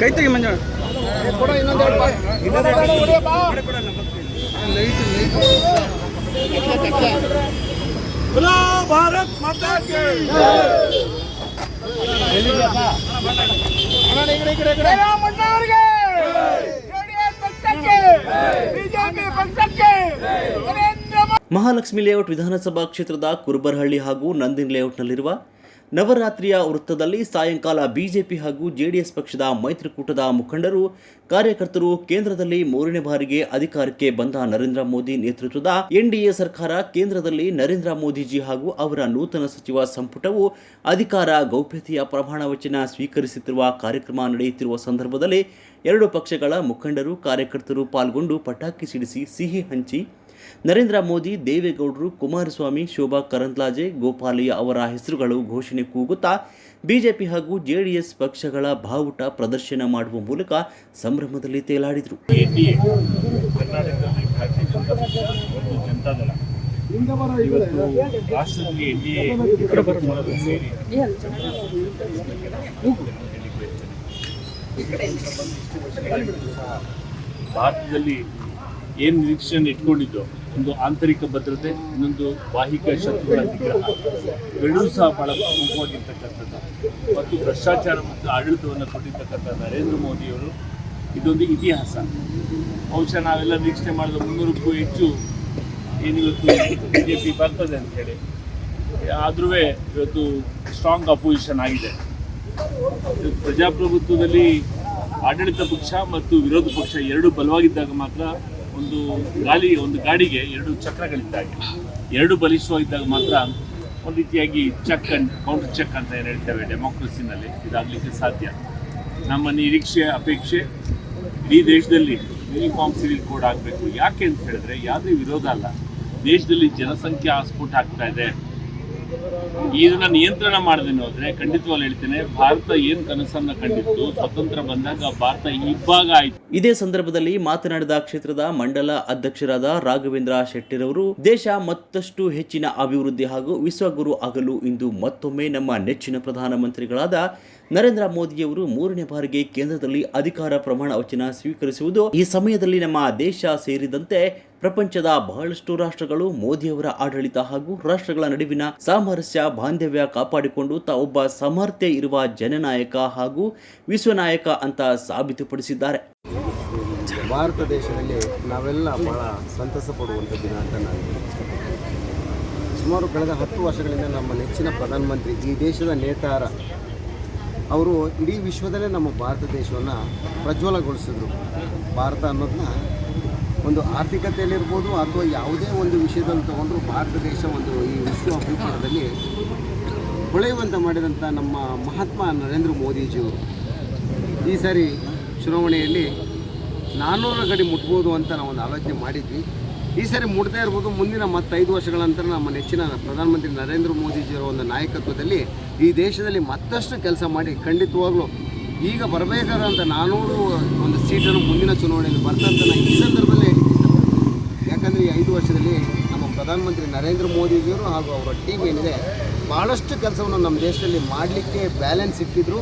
ಕೈ ತೆಗಿ ಮಂಜ. ಭಾರತ್ ಮಹಾಲಕ್ಷ್ಮಿ ಲೇಔಟ್ ವಿಧಾನಸಭಾ ಕ್ಷೇತ್ರದ ಕುರುಬರಹಳ್ಳಿ ಹಾಗೂ ನಂದಿನಿ ಲೇಔಟ್ನಲ್ಲಿರುವ ನವರಾತ್ರಿಯ ವೃತ್ತದಲ್ಲಿ ಸಾಯಂಕಾಲ ಬಿಜೆಪಿ ಹಾಗೂ ಜೆಡಿಎಸ್ ಪಕ್ಷದ ಮೈತ್ರಿಕೂಟದ ಮುಖಂಡರು, ಕಾರ್ಯಕರ್ತರು ಕೇಂದ್ರದಲ್ಲಿ ಮೂರನೇ ಬಾರಿಗೆ ಅಧಿಕಾರಕ್ಕೆ ಬಂದ ನರೇಂದ್ರ ಮೋದಿ ನೇತೃತ್ವದ ಎನ್ಡಿಎ ಸರ್ಕಾರ, ಕೇಂದ್ರದಲ್ಲಿ ನರೇಂದ್ರ ಮೋದಿಜಿ ಹಾಗೂ ಅವರ ನೂತನ ಸಚಿವ ಸಂಪುಟವು ಅಧಿಕಾರ ಗೌಪ್ಯತೆಯ ಪ್ರಮಾಣ ವಚನ ಸ್ವೀಕರಿಸುತ್ತಿರುವ ಕಾರ್ಯಕ್ರಮ ನಡೆಯುತ್ತಿರುವ ಸಂದರ್ಭದಲ್ಲಿ ಎರಡು ಪಕ್ಷಗಳ ಮುಖಂಡರು, ಕಾರ್ಯಕರ್ತರು ಪಾಲ್ಗೊಂಡು ಪಟಾಕಿ ಸಿಡಿಸಿ ಸಿಹಿ ಹಂಚಿ ನರೇಂದ್ರ ಮೋದಿ, ದೇವೇಗೌಡರು, ಕುಮಾರಸ್ವಾಮಿ, ಶೋಭಾ ಕರಂದ್ಲಾಜೆ, ಗೋಪಾಲಯ್ಯ ಅವರ ಹೆಸರುಗಳು ಘೋಷಣೆ ಕೂಗುತ್ತಾ ಬಿಜೆಪಿ ಹಾಗೂ ಜೆಡಿಎಸ್ ಪಕ್ಷಗಳ ಬಾವುಟ ಪ್ರದರ್ಶನ ಮಾಡುವ ಮೂಲಕ ಸಂಭ್ರಮದಲ್ಲಿ ತೇಲಾಡಿದರು. ಭಾರತದಲ್ಲಿ ಏನು ನಿರೀಕ್ಷೆಯನ್ನು ಇಟ್ಕೊಂಡಿದ್ದು ಒಂದು ಆಂತರಿಕ ಭದ್ರತೆ, ಇನ್ನೊಂದು ಬಾಹಿಕ ಶತ್ರುಗಳ ನಿಗ್ರಹ. ಎರಡೂ ಸಹ ಬಹಳ ಪ್ರಮುಖವಾಗಿರ್ತಕ್ಕಂಥದ್ದು ಮತ್ತು ಭ್ರಷ್ಟಾಚಾರ ಮತ್ತು ಆಡಳಿತವನ್ನು ಕೊಟ್ಟಿರ್ತಕ್ಕಂಥ ನರೇಂದ್ರ ಮೋದಿಯವರು ಇದೊಂದು ಇತಿಹಾಸ. ಬಹುಶಃ ನಾವೆಲ್ಲ ನಿರೀಕ್ಷೆ ಮಾಡಿದ ಮುನ್ನೂರಕ್ಕೂ ಹೆಚ್ಚು ಏನಿವತ್ತು ಬಿ ಜೆ ಪಿ ಬರ್ತದೆ ಅಂತ ಹೇಳಿ. ಆದ್ರೂ ಇವತ್ತು ಸ್ಟ್ರಾಂಗ್ ಅಪೋಸಿಷನ್ ಆಗಿದೆ. ಪ್ರಜಾಪ್ರಭುತ್ವದಲ್ಲಿ ಆಡಳಿತ ಪಕ್ಷ ಮತ್ತು ವಿರೋಧ ಪಕ್ಷ ಎರಡು ಬಲವಾಗಿದ್ದಾಗ ಮಾತ್ರ ಒಂದು ಗಾಲಿ, ಒಂದು ಗಾಡಿಗೆ ಎರಡು ಚಕ್ರಗಳಿದ್ದಾಗೆ ಎರಡು ಬಲಿಷ್ಠವಾಗಿದ್ದಾಗ ಮಾತ್ರ ಒಂದು ರೀತಿಯಾಗಿ ಚೆಕ್ ಅಂಡ್ ಕೌಂಟರ್ ಚೆಕ್ ಅಂತ ಏನು ಹೇಳ್ತೇವೆ ಡೆಮೋಕ್ರಸಿನಲ್ಲಿ ಇದಾಗಲಿಕ್ಕೆ ಸಾಧ್ಯ. ನಮ್ಮ ನಿರೀಕ್ಷೆ, ಅಪೇಕ್ಷೆ ಇಡೀ ದೇಶದಲ್ಲಿ ಯೂನಿಫಾರ್ಮ್ ಸಿವಿಲ್ ಕೋಡ್ ಆಗಬೇಕು. ಯಾಕೆ ಅಂತ ಹೇಳಿದ್ರೆ ಯಾವುದೇ ವಿರೋಧ ಅಲ್ಲ. ದೇಶದಲ್ಲಿ ಜನಸಂಖ್ಯೆ ಆಸ್ಫೋಟ ಆಗ್ತಾ ಇದೆ. ಇದನ್ನ ನಿಯಂತ್ರಣ ಮಾಡದೇನೆ ಹೋದ್ರೆ ಖಂಡಿತವಾಗಿ ಹೇಳ್ತೇನೆ, ಭಾರತ ಏನ್ ಕನಸನ್ನ ಕಂಡಿತ್ತು, ಸ್ವತಂತ್ರ ಬಂದಾಗ ಭಾರತ ಇಬ್ಬಾಗ ಆಯ್ತು. ಇದೇ ಸಂದರ್ಭದಲ್ಲಿ ಮಾತನಾಡಿದ ಕ್ಷೇತ್ರದ ಮಂಡಲ ಅಧ್ಯಕ್ಷರಾದ ರಾಘವೇಂದ್ರ ಶೆಟ್ಟಿರವರು, ದೇಶ ಮತ್ತಷ್ಟು ಹೆಚ್ಚಿನ ಅಭಿವೃದ್ಧಿ ಹಾಗೂ ವಿಶ್ವಗುರು ಆಗಲು ಇಂದು ಮತ್ತೊಮ್ಮೆ ನಮ್ಮ ನೆಚ್ಚಿನ ಪ್ರಧಾನಮಂತ್ರಿಗಳಾದ ನರೇಂದ್ರ ಮೋದಿಯವರು ಮೂರನೇ ಬಾರಿಗೆ ಕೇಂದ್ರದಲ್ಲಿ ಅಧಿಕಾರ ಪ್ರಮಾಣ ವಚನ ಸ್ವೀಕರಿಸುವುದು, ಈ ಸಮಯದಲ್ಲಿ ನಮ್ಮ ದೇಶ ಸೇರಿದಂತೆ ಪ್ರಪಂಚದ ಬಹಳಷ್ಟು ರಾಷ್ಟ್ರಗಳು ಮೋದಿಯವರ ಆಡಳಿತ ಹಾಗೂ ರಾಷ್ಟ್ರಗಳ ನಡುವಿನ ಸಾಮರಸ್ಯ, ಬಾಂಧವ್ಯ ಕಾಪಾಡಿಕೊಂಡು ತಾವೊಬ್ಬ ಸಮರ್ಥ್ಯ ಇರುವ ಜನನಾಯಕ ಹಾಗೂ ವಿಶ್ವನಾಯಕ ಅಂತ ಸಾಬೀತುಪಡಿಸಿದ್ದಾರೆ. ಭಾರತ ದೇಶದಲ್ಲಿ ನಾವೆಲ್ಲ ಬಹಳ ಸಂತಸ ಪಡುವಂಥ ದಿನ ಅಂತ ನಾನು ಸುಮಾರು ಕಳೆದ ಹತ್ತು ವರ್ಷಗಳಿಂದ ನಮ್ಮ ನೆಚ್ಚಿನ ಪ್ರಧಾನಮಂತ್ರಿ ಈ ದೇಶದ ನೇತಾರ, ಅವರು ಇಡೀ ವಿಶ್ವದಲ್ಲೇ ನಮ್ಮ ಭಾರತ ದೇಶವನ್ನು ಪ್ರಜ್ವಲಗೊಳಿಸಿದ್ರು. ಭಾರತ ಅನ್ನೋದನ್ನ ಒಂದು ಆರ್ಥಿಕತೆಯಲ್ಲಿರ್ಬೋದು ಅಥವಾ ಯಾವುದೇ ಒಂದು ವಿಷಯದಲ್ಲಿ ತಗೊಂಡ್ರು ಭಾರತ ದೇಶ ಒಂದು ಈ ವಿಶ್ವ ಭೂಪಟದಲ್ಲಿ ಹೊಳೆಯುವಂತೆ ಮಾಡಿದಂಥ ನಮ್ಮ ಮಹಾತ್ಮ ನರೇಂದ್ರ ಮೋದಿಜಿಯವರು. ಈ ಸಾರಿ ಚುನಾವಣೆಯಲ್ಲಿ ನಾನ್ನೂರ ಗಡಿ ಮುಟ್ಬೋದು ಅಂತ ನಾವು ಒಂದು ಆಲೋಚನೆ ಮಾಡಿದ್ವಿ. ಈ ಸಾರಿ ಮುಟ್ತಾ ಇರ್ಬೋದು. ಮುಂದಿನ ಮತ್ತೈದು ವರ್ಷಗಳ ನಂತರ ನಮ್ಮ ನೆಚ್ಚಿನ ಪ್ರಧಾನಮಂತ್ರಿ ನರೇಂದ್ರ ಮೋದಿಜಿಯವರ ಒಂದು ನಾಯಕತ್ವದಲ್ಲಿ ಈ ದೇಶದಲ್ಲಿ ಮತ್ತಷ್ಟು ಕೆಲಸ ಮಾಡಿ ಖಂಡಿತವಾಗ್ಲೂ ಈಗ ಬರಬೇಕಾದಂಥ ನಾನ್ನೂರು ಒಂದು ಸೀಟನ್ನು ಮುಂದಿನ ಚುನಾವಣೆಯಲ್ಲಿ ಬರ್ತಂತ ನಾನು ಈ ಸಂದರ್ಭದಲ್ಲಿ ಯಾಕಂದರೆ ಈ ಐದು ವರ್ಷದಲ್ಲಿ ನಮ್ಮ ಪ್ರಧಾನಮಂತ್ರಿ ನರೇಂದ್ರ ಮೋದಿಜಿಯವರು ಹಾಗೂ ಅವರ ಟೀಮ್ ಏನಿದೆ ಭಾಳಷ್ಟು ಕೆಲಸವನ್ನು ನಮ್ಮ ದೇಶದಲ್ಲಿ ಮಾಡಲಿಕ್ಕೆ ಬ್ಯಾಲೆನ್ಸ್ ಇಟ್ಟಿದ್ರು.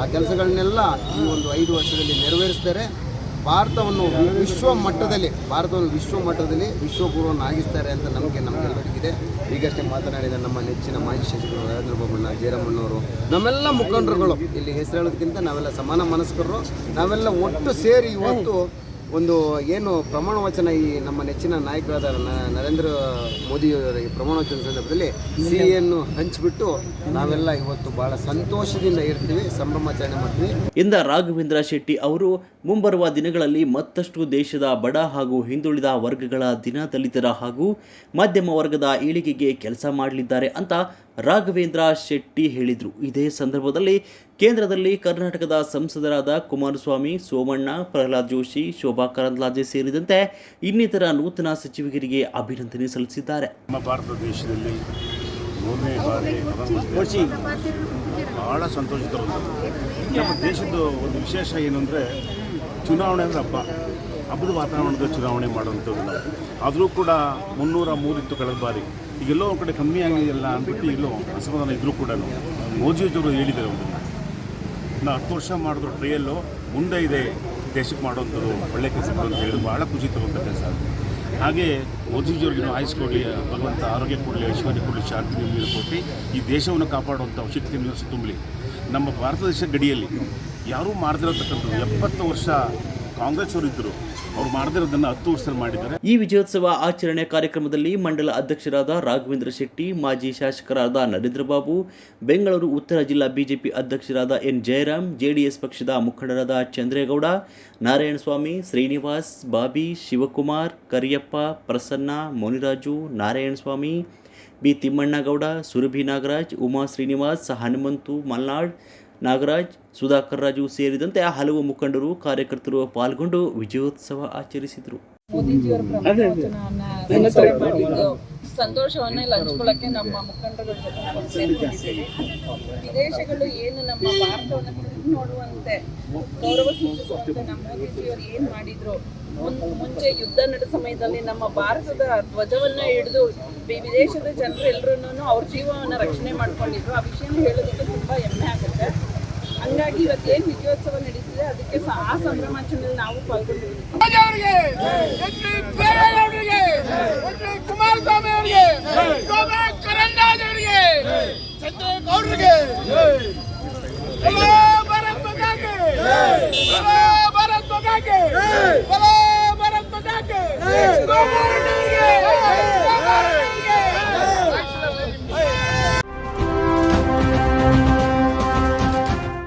ಆ ಕೆಲಸಗಳನ್ನೆಲ್ಲ ಈ ಒಂದು ಐದು ವರ್ಷದಲ್ಲಿ ನೆರವೇರಿಸ್ತಾರೆ. ಭಾರತವನ್ನು ವಿಶ್ವ ಮಟ್ಟದಲ್ಲಿ ಭಾರತವನ್ನು ವಿಶ್ವ ಮಟ್ಟದಲ್ಲಿ ವಿಶ್ವಗುರುವನ್ನಾಗಿಸ್ತಾರೆ ಅಂತ ನಮಗೆ ನಮಗೆಲ್ಲರಿಗಿದೆ ಈಗಷ್ಟೇ ಮಾತನಾಡಿದ ನಮ್ಮ ನೆಚ್ಚಿನ ಮಾಜಿ ಶಾಸಕರು ನರೇಂದ್ರ ಬಾಬಣ್ಣ ಜಯರಾಮಣ್ಣವರು, ನಮ್ಮೆಲ್ಲ ಮುಖಂಡರುಗಳು. ಇಲ್ಲಿ ಹೆಸರು ಹೇಳೋದಕ್ಕಿಂತ ನಾವೆಲ್ಲ ಸಮಾನ ಮನಸ್ಕರು. ನಾವೆಲ್ಲ ಒಟ್ಟು ಸೇರಿ ಇವತ್ತು ಒಂದು ಏನು ಪ್ರಮಾಣ ವಚನ ಈ ನಮ್ಮ ನೆಚ್ಚಿನ ನಾಯಕರಾದ ನರೇಂದ್ರ ಮೋದಿಯವರ ಈ ಪ್ರಮಾಣ ವಚನ ಸಂದರ್ಭದಲ್ಲಿ ಸಿಹಿಯನ್ನು ಹಂಚಿಬಿಟ್ಟು ನಾವೆಲ್ಲ ಇವತ್ತು ಬಹಳ ಸಂತೋಷದಿಂದ ಇರ್ತೀವಿ, ಸಂಭ್ರಮಾಚರಣೆ ಮಾಡ್ತೀವಿ. ಇಂದ ರಾಘವೇಂದ್ರ ಶೆಟ್ಟಿ ಅವರು, ಮುಂಬರುವ ದಿನಗಳಲ್ಲಿ ಮತ್ತಷ್ಟು ದೇಶದ ಬಡ ಹಾಗೂ ಹಿಂದುಳಿದ ವರ್ಗಗಳ ದಿನ ದಲಿತರ ಹಾಗೂ ಮಧ್ಯಮ ವರ್ಗದ ಏಳಿಗೆಗೆ ಕೆಲಸ ಮಾಡಲಿದ್ದಾರೆ ಅಂತ ರಾಘವೇಂದ್ರ ಶೆಟ್ಟಿ ಹೇಳಿದರು. ಇದೇ ಸಂದರ್ಭದಲ್ಲಿ ಕೇಂದ್ರದಲ್ಲಿ ಕರ್ನಾಟಕದ ಸಂಸದರಾದ ಕುಮಾರಸ್ವಾಮಿ, ಸೋಮಣ್ಣ, ಪ್ರಹ್ಲಾದ್ ಜೋಶಿ, ಶೋಭಾ ಕರಂದ್ಲಾಜೆ ಸೇರಿದಂತೆ ಇನ್ನಿತರ ನೂತನ ಸಚಿವರಿಗೆ ಅಭಿನಂದನೆ ಸಲ್ಲಿಸಿದ್ದಾರೆ. ನಮ್ಮ ಭಾರತ ದೇಶದಲ್ಲಿ ಬಹಳ ಸಂತೋಷ ನಮ್ಮ ದೇಶದ ಒಂದು ವಿಶೇಷ ಏನು ಅಂದರೆ ಚುನಾವಣೆ ಅಂದರೆ ಹಬ್ಬ. ಹಬ್ಬದ ವಾತಾವರಣದ ಚುನಾವಣೆ ಮಾಡುವಂಥದ್ದು ಆದರೂ ಕೂಡ ಮುನ್ನೂರ ಮೂರಿತ್ತು ಕಳೆದ ಬಾರಿ. ಈಗೆಲ್ಲೋ ಒಂದು ಕಡೆ ಕಮ್ಮಿ ಆಗಿದೆಯಲ್ಲ ಅಂದ್ಬಿಟ್ಟು ಈಗಲೂ ಅಸಮಾಧಾನ ಇದ್ದರೂ ಕೂಡ ಮೋದಿಯವರು ಹೇಳಿದ್ದಾರೆ ಒಂದನ್ನು ನಾ ಹತ್ತು ವರ್ಷ ಮಾಡಿದ್ರು ಟ್ರೈಯಲ್ಲು ಮುಂದೆ ಇದೆ ದೇಶಕ್ಕೆ ಮಾಡೋಂಥದ್ದು ಒಳ್ಳೆ ಕೆಲಸ ಅಂತ ಹೇಳಿದ್ರು ಭಾಳ ಖುಷಿ ತರುವಂಥ ಕೆಲಸ. ಹಾಗೆ ಜೋರಿಗೆ ಆಯುಷ್ ಕೊಡಲಿ, ಭಗವಂತ ಆರೋಗ್ಯ ಕೊಡಲಿ, ಐಶ್ವರ್ಯ ಕೊಡಲಿ, ಶಾಂತಿ ನೆಮ್ಮದಿ ಕೊಟ್ಟು ಈ ದೇಶವನ್ನು ಕಾಪಾಡುವಂಥ ಶಕ್ತಿಯನ್ನು ತುಂಬಲಿ. ನಮ್ಮ ಭಾರತ ದೇಶ ಗಡಿಯಲ್ಲಿ ಯಾರೂ ಮಾಡದಿರತಕ್ಕಂಥದ್ದು ಎಪ್ಪತ್ತು ವರ್ಷ ಕಾಂಗ್ರೆಸ್ ಅವರು ಇದ್ದರು ಅವ್ರು ಮಾಡದಿರೋದನ್ನು ಹತ್ತು ವರ್ಷದಲ್ಲಿ ಮಾಡಿದ್ದಾರೆ. ಈ ವಿಜಯೋತ್ಸವ ಆಚರಣೆ ಕಾರ್ಯಕ್ರಮದಲ್ಲಿ ಮಂಡಲ ಅಧ್ಯಕ್ಷರಾದ ರಾಘವೇಂದ್ರ ಶೆಟ್ಟಿ, ಮಾಜಿ ಶಾಸಕರಾದ ನರೇಂದ್ರ ಬಾಬು, ಬೆಂಗಳೂರು, ಉತ್ತರ ಜಿಲ್ಲಾ ಬಿಜೆಪಿ ಅಧ್ಯಕ್ಷರಾದ ಎನ್ ಜಯರಾಮ್, ಜೆಡಿಎಸ್ ಪಕ್ಷದ ಮುಖಂಡರಾದ ಚಂದ್ರೇಗೌಡ ನಾರಾಯಣಸ್ವಾಮಿ ಶ್ರೀನಿವಾಸ್, ಬಾಬಿ, ಶಿವಕುಮಾರ್, ಕರಿಯಪ್ಪ, ಪ್ರಸನ್ನ, ಮುನಿರಾಜು ನಾರಾಯಣಸ್ವಾಮಿ ಬಿ ತಿಮ್ಮಣ್ಣಗೌಡ, ಸುರಭಿ ನಾಗರಾಜ್, ಉಮಾ ಶ್ರೀನಿವಾಸ್, ಹನುಮಂತು ಮಲ್ನಾಡ್ ನಾಗರಾಜ್ ಸುಧಾಕರ್ ರಾಜು ಸೇರಿದಂತೆ ಹಲವು ಮುಖಂಡರು ಕಾರ್ಯಕರ್ತರು ಪಾಲ್ಗೊಂಡು ವಿಜಯೋತ್ಸವ ಆಚರಿಸಿದರು. ಸಂತೋಷವನ್ನೇ ಪ್ರಮಾಣವಚನವನ್ನ ಘೋಷಣೆ ಸಂತೋಷವನ್ನ ಇಲ್ಲಿ ನಮ್ಮ ಮುಖಂಡರುಗಳ ಜೊತೆ ನಾವು ವಿದೇಶಗಳು ಏನು ನಮ್ಮ ಭಾರತವನ್ನು ನೋಡುವಂತೆ ಗೌರವ ಸೂಚಿಸುವಂತೆ ನಮ್ಮ ಮೋದಿಜಿಯವರು ಏನ್ ಮಾಡಿದ್ರು? ಮುಂಚೆ ಯುದ್ಧ ನಡೆದ ಸಮಯದಲ್ಲಿ ನಮ್ಮ ಭಾರತದ ಧ್ವಜವನ್ನ ಹಿಡಿದು ವಿದೇಶದ ಜನರು ಎಲ್ಲರೂ ಅವ್ರ ಜೀವವನ್ನ ರಕ್ಷಣೆ ಮಾಡ್ಕೊಂಡಿದ್ರು. ಆ ವಿಷಯನ ಹೇಳೋದಕ್ಕೆ ತುಂಬಾ ಹೆಮ್ಮೆ ಆಗುತ್ತೆ. ಹಂಗಾಗಿ ಇವತ್ತೇನು ವಿಜಯೋತ್ಸವ ನಡೀತಿದೆ ಅದಕ್ಕೆ ಆ ಸಂಭ್ರಮಾಚರಣೆಯಲ್ಲಿ ನಾವು ಪಾಲ್ಗೊಂಡಿದ್ದೀವಿ.